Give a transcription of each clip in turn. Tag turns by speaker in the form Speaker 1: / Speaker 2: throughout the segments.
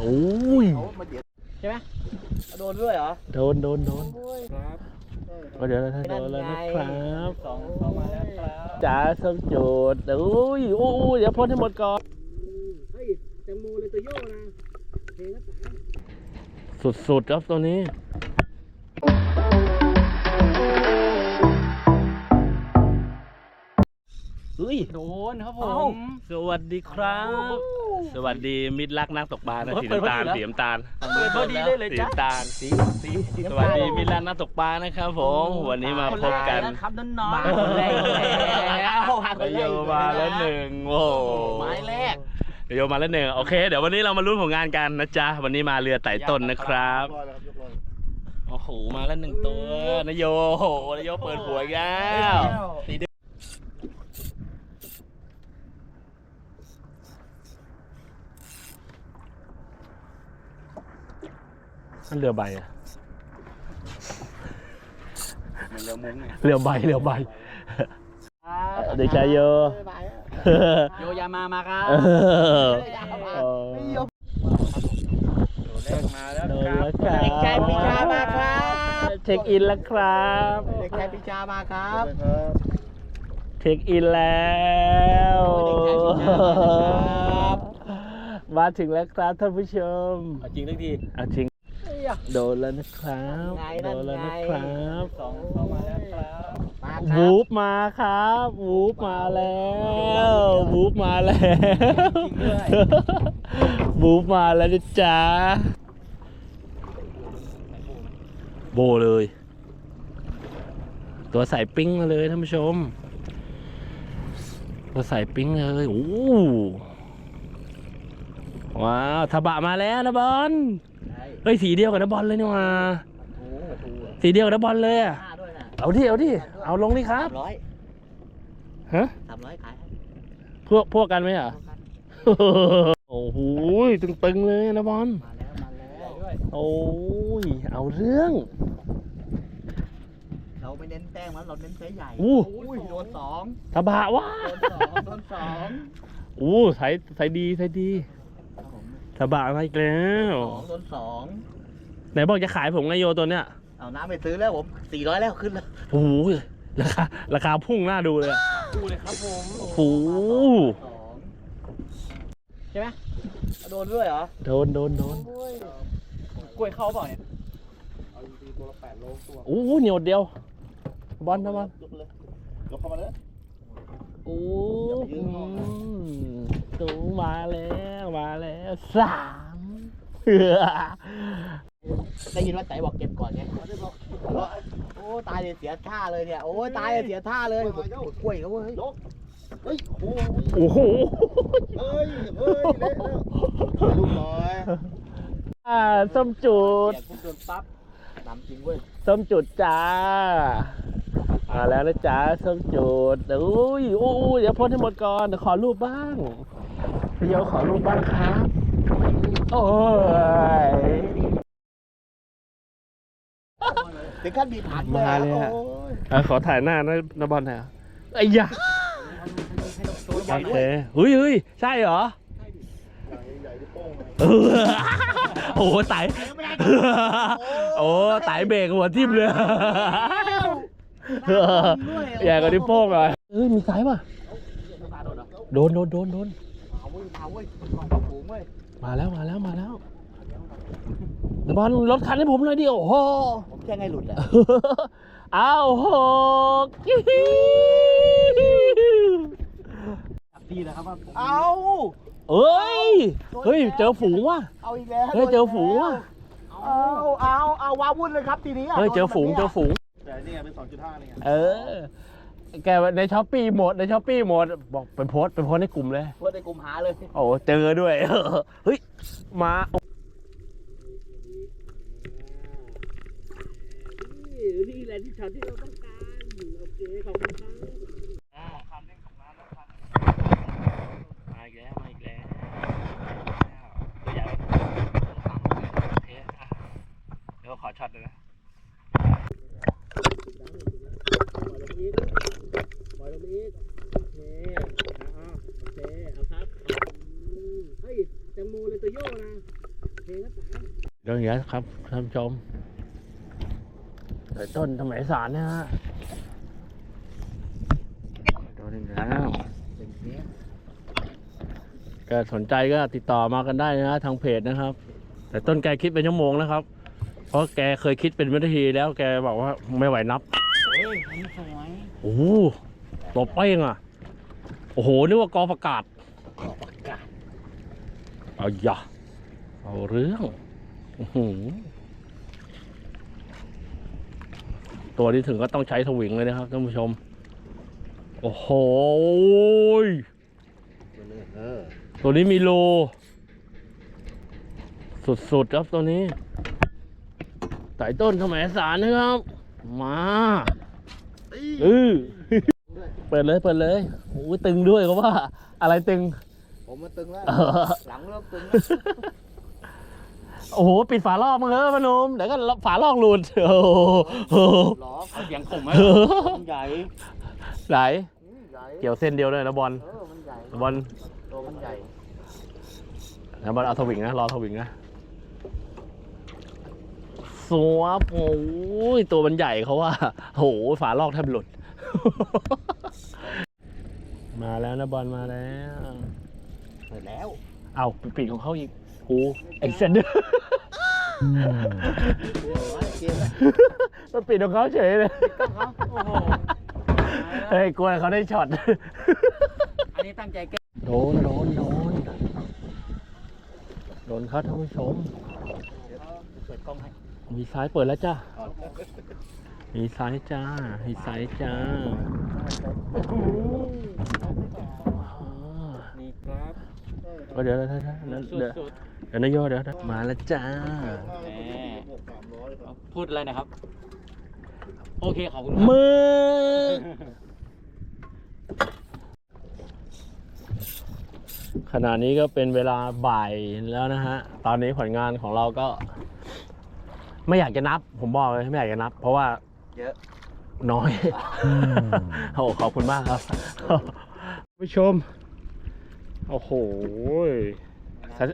Speaker 1: โอ้ย
Speaker 2: ใช่ไหมโดนด้วยเหรอ
Speaker 1: โดนโดนโดน
Speaker 2: ครับ
Speaker 1: ก็เดี๋ยวเราโดนแล้วนะครับ
Speaker 2: สองเข้ามาแล้วครับ
Speaker 1: จ๋าส้มจูดโอ้ยโอ้ยเดี๋ยวพ่นให้หมดก่อน
Speaker 2: เฮ้ยแตงโมเลยตัวโย่นะเพลงก็ตาย
Speaker 1: สุดๆครับตัวนี้ เฮ้ย
Speaker 2: โดนครับผ
Speaker 1: เอ้า ม สวัสดีครับ สวัสดีมิตรรักนักตกปลานะสีน้ำตาลสีน้ำตาล
Speaker 2: เปิดพอดีได้เลย
Speaker 1: สี
Speaker 2: จ้ะ
Speaker 1: น้ำตาล
Speaker 2: สีสีสี
Speaker 1: สวัสดีมิตรรักนักตกปลานะครับ ผมวันนี้มาพบกัน
Speaker 2: ครับน้องๆคนแรกแล้วหาคน
Speaker 1: นาย
Speaker 2: แร
Speaker 1: โย
Speaker 2: ก
Speaker 1: มาแล้วหนึ่งโอ้โห
Speaker 2: ไม้แรก
Speaker 1: นายโยมาแล้วหนึ่งโอเค เดี๋ยววันนี้เรามาลุ้นผลงานกันนะจ๊ะวันนี้มาเรือไต่ต้นนะครับโอ้โหมาแล้วหนึ่งตัวนายโยโอ้โหนายโยเปิดหัวอีกแล้ว สีเดื นั่นเรือใบอะ
Speaker 2: มันเรือมุ้งไง
Speaker 1: เรือใบเรือใบ เด็กชายโย
Speaker 2: โยยามามาครับ
Speaker 1: เออ
Speaker 2: โยแรกมาแล้ว
Speaker 1: โดน
Speaker 2: ครั
Speaker 1: แล้ว
Speaker 2: บ
Speaker 1: ครับ
Speaker 2: เด็กชายปิชามาครับ
Speaker 1: เช็คอินแล้วครับ
Speaker 2: เด็กชายปิชามาครับ
Speaker 1: เช็คอินแล้ว
Speaker 2: โอ้ยเด็กชายปิชามาครับ
Speaker 1: มาถึงแล้วครับท่านผู้ชม
Speaker 2: เอาจริงทุกที
Speaker 1: เอาจริง โดนแล้วนะครับ
Speaker 2: ไง
Speaker 1: โด
Speaker 2: นั่น
Speaker 1: นแล้ว
Speaker 2: ไง
Speaker 1: นะครับ
Speaker 2: สองเข้ามาแล้วครับมาครั
Speaker 1: วู
Speaker 2: บ
Speaker 1: ฟมาครับวูฟมาแล้ววูฟมาแล้ว
Speaker 2: จริงด้วย
Speaker 1: วูฟมาแล้วนะจ๊ะโบเลย ตัวใส่ปิ้งมาเลยท่านผู้ชม ตัวใส่ปิ้งเลยโอ้ว้าวทบะมาแล้วนะบอล
Speaker 2: ใช่
Speaker 1: เฮ้ยสีเดียวกับนะบอลเลยนี่หว่า
Speaker 2: โอ้โห
Speaker 1: สีเดียวกับนะบอลเลยอะ
Speaker 2: ห้าด้วยนะ
Speaker 1: เอาดิเอาดิเอาลงดิครับ
Speaker 2: สามร้อย
Speaker 1: ฮะ
Speaker 2: สามร้อยขายให้
Speaker 1: พวกพวกกันไหมอะ โอ้โหตึงๆเลยนะบอล
Speaker 2: มาแล้วมาแล้วด้วย
Speaker 1: โอ้ยเอาเรื่อง
Speaker 2: เราไม่เน้นแต้มมันเราเน้นไซส์ใหญ่
Speaker 1: อู้
Speaker 2: ยโดนสอง
Speaker 1: ทบะว่า
Speaker 2: โดนสองโดนสอง
Speaker 1: อู้ใส่ใส่ดีใส่ดี
Speaker 2: ครับผม
Speaker 1: ทบะมาอีกแล้ว
Speaker 2: สองโดนสอง
Speaker 1: ไหนบอกจะขายผมไงโยตัวเนี้ย
Speaker 2: เอาน้ำไปซื้อแล้วผมสี่ร้อยแล้วขึ้นแล้ว
Speaker 1: โอ้โหราคาราคาพุ่งหน้าดูเลยอะ
Speaker 2: ดูเลยครับผม
Speaker 1: โอ้โห
Speaker 2: สองใช่ไหมโดนด้วยเหรอ
Speaker 1: โดนโดนโดน
Speaker 2: กล้วยเข้าเปล่าเนี่ย
Speaker 1: โอ้โหเหนียวเดียวบอลนะบอล
Speaker 2: ยกเข้ามาเลย
Speaker 1: โอ้
Speaker 2: อย่าไปยืนข้างนอกนะ
Speaker 1: ตูมาแล้วมาแล้วสามเได้
Speaker 2: ยินว่าใจบอกเก็บก่อนไงโอ้ตายเลยเสียท่าเลยเนี่ยโอ้ยตายเลยเสียท่าเลยกล้วยเขาเว้ย
Speaker 3: เฮ้ยโอ้โห
Speaker 1: โอ้โห
Speaker 3: เฮ้ยเฮ้ยเละแล้วถ่ายรูปหน่อย
Speaker 1: อ่าส้มจุด
Speaker 2: เสียปุ๊บโดนปั๊บดำจริงเว้ย
Speaker 1: ส้มจุดจ้ามาแล้วนะจ๊ะส้มจุดอุ้ยโอ้ยเดี๋ยวพ่นให้หมดก่อนเดี๋ยวขอรูปบ้าง พี่โยขอรูปบ้างครับ โอ้ย
Speaker 2: ถึงขั้นมีผันเลย
Speaker 1: มาเลยอะ
Speaker 2: โอ้ย
Speaker 1: อะขอถ่ายหน้านะนะบอลหน่อยอะไอ้ยะ
Speaker 2: ตัวใหญ่
Speaker 1: โอ
Speaker 2: ด้
Speaker 1: เค
Speaker 2: วย
Speaker 1: เฮ้ยเฮ้ยใช่เหรอ
Speaker 3: ใหญ่ที่โป้ง
Speaker 1: เออโอ้โหไตโอ้ไตเบรกหัวทิ่มเลยใหญ่กว่าที่โป้งเลยเอ้ยมีสายป่ะโดนโดนโดนโดน
Speaker 2: มาเว้ยมาเว้ยของกระฝูงเว้ย
Speaker 1: มาแล้วมาแล้วมาแล้วเดี๋ยวบอลรถคันให้ผมเลยดิโอ้โห
Speaker 2: ผมแจ้งให้หลุดแหละ
Speaker 1: เอาหก
Speaker 2: ดีนะครับว่าเอา
Speaker 1: เอ้ย เฮ้ย เจอฝูงว่ะ
Speaker 2: เอาอีกแล้ว
Speaker 1: เฮ้ย เจอฝูงว่ะ
Speaker 2: เอาเอาเอาว้าวุ่นเลยครับทีนี้ะ
Speaker 1: เฮ้ย เจอฝูง เจอฝูง
Speaker 3: แต่นี่ไงเป็น2.5นี่ไง
Speaker 1: เออ แกในช้อปปี้หมดในช้อปปี้หมดบอกไปโพสต์ไปโพสต์ในกลุ่มเลย
Speaker 2: เพื่อนในกลุ่มหาเลย
Speaker 1: โอ้เจอด้วย เฮ้ย มานี่แหละที่ช็อตที่เราต้องการโอเคขอบคุณครับมาอีกแล้วมาอีกแล้วตัวใหญ่โอเคอะเดี๋ยวขอช็อตเลยนะ ปล่อยลงไปอีกโอเคอ่าโอเค เอาครับ เฮ้ยแตงโมเลยตัวโย่ เรื่องนี้ครับท่านผู้ชมแต่ต้นสมัยสารนะฮะโดนอีกแล้ว
Speaker 2: เป็นเนี้ย
Speaker 1: ก็สนใจก็ติดต่อมากันได้นะฮะทางเพจนะครับ แต่ต้นแกคิดเป็นชั่วโมงนะครับ เพราะแกเคยคิดเป็นวินาทีแล้วแกบอกว่าไม่ไหวนับ
Speaker 2: เฮ้ยอันนี้สวย
Speaker 1: โอ้โหตัวเป้งอะ โอ้โหนึกว่ากอประกาศ
Speaker 2: ขอบประกาศ
Speaker 1: เอาอย่าเอาเรื่องอื้อหือ ตัวนี้ถึงก็ต้องใช้สวิงเลยนะครับท่านผู้ชม โอ้โหย
Speaker 2: เออ
Speaker 1: ตัวนี้มีโล สุดๆครับตัวนี้ไต่ต้นสมัยสารนะครับ มาเออเปิดเลยเปิดเลยโอ้ยตึงด้วยเขาว่า อะไรตึง
Speaker 2: ผมมาตึงแล้ว
Speaker 1: เออ
Speaker 2: หลังเริ่มตึง
Speaker 1: โอ้โหปิดฝาลอกมั้งเออพนมเดี๋ยวก็ฝาลอกหลุดโอ้โห
Speaker 2: หรอเขาเสียงข่มไหม
Speaker 1: เออ
Speaker 2: มันใหญ่
Speaker 1: ไหน
Speaker 2: อืมใหญ่
Speaker 1: เกี่ยวเส้นเดียวเลยนะบอล
Speaker 2: เออมันใหญ่
Speaker 1: บอล
Speaker 2: ตัวมันใหญ่
Speaker 1: นะบอลเอาสวิงนะรอสวิงนะสวบโอ้ยตัวมันใหญ่เขาว่าโอ้โหฝาลอกแทบหลุด มาแล้วนะบอลมาแล้ว
Speaker 2: เปิดแล้ว
Speaker 1: เอาปิดของเขาอีก โอ้ไอเซนเดอร์
Speaker 2: เกมแล้ว
Speaker 1: มันปิดของเขาเฉยเลย
Speaker 2: ครับโอ้โห
Speaker 1: เฮ้ยกลัวเขาได้ช็อต
Speaker 2: อันนี้ตั้งใจแก้
Speaker 1: โดนโดนโดนโดนครับท่านผู้ชม
Speaker 2: เปิดกล้องให้
Speaker 1: มีซ้ายเปิดแล้วจ้ามีซ้ายจ้ามีซ้ายจ้า
Speaker 2: นี่ครับ
Speaker 1: ก็เดี๋ยวเดี๋ยวเดี๋ยวเดี๋ยว เดี๋ยว
Speaker 2: สุด
Speaker 1: เดี๋ยวนายโยเดี๋ยวเดี๋ยวมาแล้วจ้า
Speaker 2: ๆแหมพูดอะไรนะครับ โอเคขอบคุณ
Speaker 1: มือ ขณะนี้ก็เป็นเวลาบ่ายแล้วนะฮะ ตอนนี้ผลงานของเราก็ ไม่อยากจะนับ ผมบอกเลยไม่อยากจะนับ เพราะว่า
Speaker 2: เยอะ
Speaker 1: น้อยโอ้ขอบคุณมากครับผู้ชม โอ้โห ซา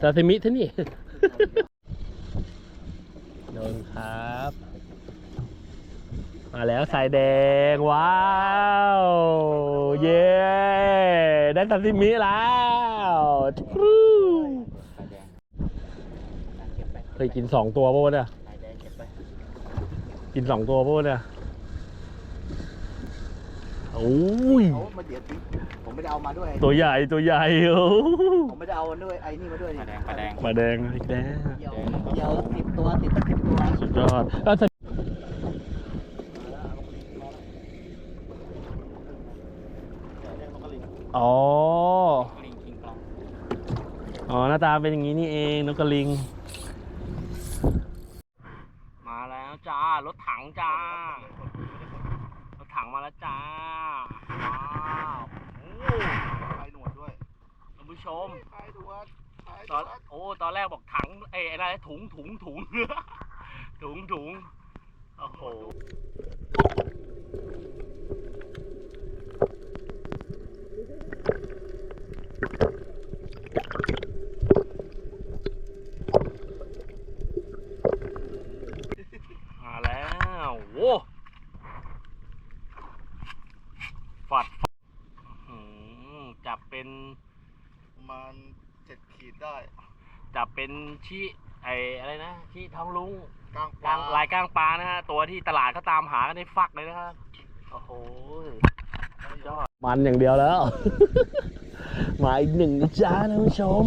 Speaker 1: ซาซิมิที่นี่โดนครับ มาแล้วสายแดง ว้าว เย้ ได้ซาซิมิแล้วทรู
Speaker 2: สายแดงเก็บไป
Speaker 1: เคยกินสองตัวป่ะวะเนี่ย
Speaker 2: สายแดงเก็บไป
Speaker 1: กินสองตัวป่ะวะเนี่ย โอ้ย
Speaker 2: เขามาเดี๋ยวทิ้งผมไม่ได้เอามาด้วย
Speaker 1: ตัวใหญ่ตัวใหญ่โอ้
Speaker 2: ผมไม่ได้เอาด้วยไอ้นี่มาด้วยนี่แดงปลาแดง
Speaker 1: มาแดงอีกแล้ว
Speaker 2: เดี๋ยวเดี๋ยวสิบตัวติดสิบตัว
Speaker 1: สุดยอดแล้วถ้าอ๋อ
Speaker 2: ลิงคิงกลอง
Speaker 1: อ๋อหน้าตาเป็นอย่างนี้นี่เองนกกระลิง มาแล้วจ้ารถถังจ้าร ถังมาแล้วจ้า ว้าวโอ้
Speaker 3: ไปหนวดด้วย
Speaker 1: ท่านผู้ชม
Speaker 3: ไปหนวดไปหน
Speaker 1: ตอ
Speaker 3: นด
Speaker 1: โอ้ตอนแรกบอกถังเอ้ยอะไรถุงถุงถุง ถุงถุงโอ้โห มาแล้วโว้ฝัดอื้อหือจับเป็น
Speaker 3: ประมาณเจ็ดขีดได้
Speaker 1: จับเป็นชี้ไออะไรนะชี้ท้องลุง
Speaker 3: กลาง
Speaker 1: กลางลายกลางปลานะฮะตัวที่ตลาดเขาตามหากันในฟักเลยนะครับโอ้โหยอดมันอย่างเดียวแล้ว มาอีกหนึ่งนะจ้าท่านผู้ชม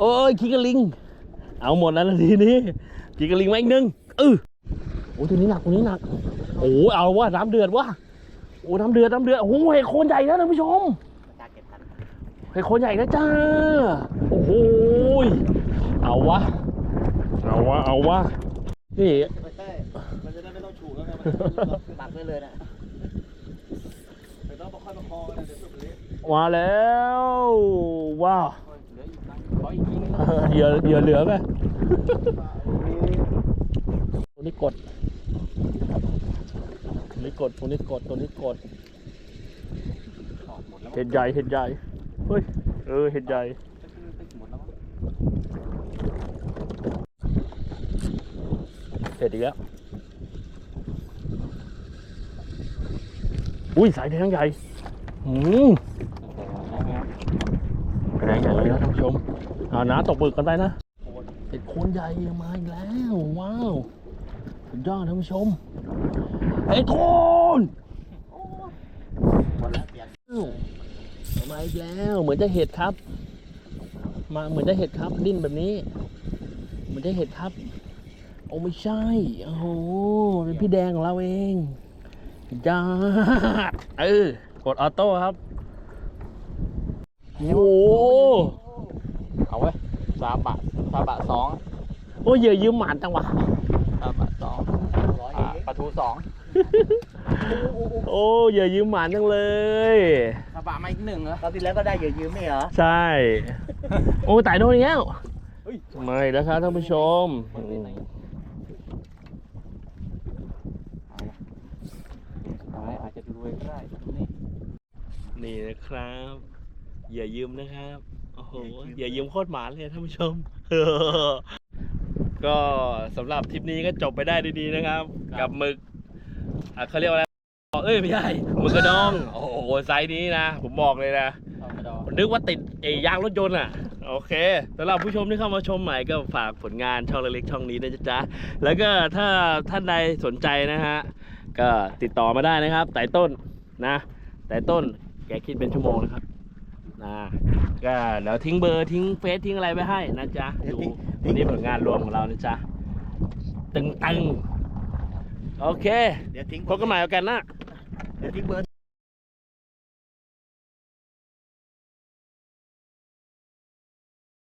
Speaker 1: โอ้ยคิกกะลิง เอาหมดแล้วนาทีนี้คิกกะลิงมาอีกหนึ่งเออโอ้ตัวนี้หนักตัวนี้หนัก โอ้เอาว่าน้ำเดือดว่ะโอ้น้ำเดือดน้ำเดือดโอ้โหเห็ดโคนใหญ่นะท่านผู้ชม
Speaker 2: ตาเก็บทัน
Speaker 1: เห็ดโคนใหญ่นะจ้า โอ้โหยเอาวะ เอาวะ เอาวะ นี่
Speaker 3: ไม่ใช่มันจะได้ไม่ต้องฉูกแล้วไงมัน
Speaker 2: ปักไว้เลยนะ
Speaker 3: ไม่ต้องประคับประคองกันนะเดี๋ยวสุดเละ
Speaker 1: มาแล้ว ว้าว
Speaker 2: เหลืออีกครั้งขออีกทีนึง
Speaker 1: เหยื่อเหยื่อเหลือไหมตัวนี้กดตัวนี้กดตัวนี้กดตัวนี้กด
Speaker 2: ออกหมดแล้ว
Speaker 1: เห็ดใหญ่เห็ดใหญ่ เฮ้ย เออ เห็ดใหญ่
Speaker 2: เห็ด
Speaker 1: อีกแล้ว อุ้ย สายแดงใหญ่อืมแดงใหญ่เลยนะท่านผู้ชมอ่านะตกปึกกันได้นะเห็ดโคนใหญ่มาอีกแล้ว ว้าว สุดยอดท่านผู้ชมเห็ดโคน
Speaker 2: วันละเปลี่ยน
Speaker 1: มาอีกแล้ว เหมือนจะเห็ดครับ มาเหมือนจะเห็ดครับ ดิ้นแบบนี้ เหมือนจะเห็ดครับโอ้ไม่ใช่โอ้โหเป็นพี่แดงของเราเองจ้าดเออกดออโต้ครับโอ้โห
Speaker 2: เอาไว้สามบาทสามบาทสอง
Speaker 1: โอ้ยเหยื่อยืมหมานจังวะ
Speaker 2: สามบาทสองอ่าปลาทูสอง
Speaker 1: โอ้เหยื่อยืมหมานจังเลย
Speaker 2: สามบาทมาอีกหนึ่งเหรอคราวที่แล้วก็ได้เยอะยืมไม่เหรอ
Speaker 1: ใช่ โอ้ตายโดนอีกแล้ว
Speaker 2: เฮ้ย
Speaker 1: ไม่แล้วครับท่านผู้ชม
Speaker 2: อาจจะรวยก็ได้นี่
Speaker 1: นี่นะครับ อย่ายืมนะครับ โอ้โห อย่ายืมโคตรหมาเลยท่านผู้ชม ก็สำหรับทริปนี้ก็จบไปได้ดีๆนะครับ กับหมึก อะเขาเรียกว่าอะไรเอ้ยไม่ใช่หมึกกระดอง โอ้โหไซส์นี้นะ ผมบอกเลยนะ
Speaker 2: เอาไปดอง
Speaker 1: นึกว่าติดเอยางรถยนต์อะ โอเคสำหรับผู้ชมที่เข้ามาชมใหม่ก็ฝากผลงานช่องเล็กๆช่องนี้นะจ๊ะ แล้วก็ถ้าท่านใดสนใจนะฮะ ก็ติดต่อมาได้นะครับไต่ต้นนะ ไต่ต้นแกคิดเป็นชั่วโมงนะครับนะก็เดี๋ยวทิ้งเบอร์ทิ้งเฟซทิ้งอะไรไว้ให้นะจ๊ะดูวันนี้ผลงานรวมของเรานะจ๊ะ ตึงๆ โอเค
Speaker 2: เดี๋ยวทิ้ง
Speaker 1: พบกันใหม่แล้วกันนะ
Speaker 2: เดี๋ยวทิ้งเบอร์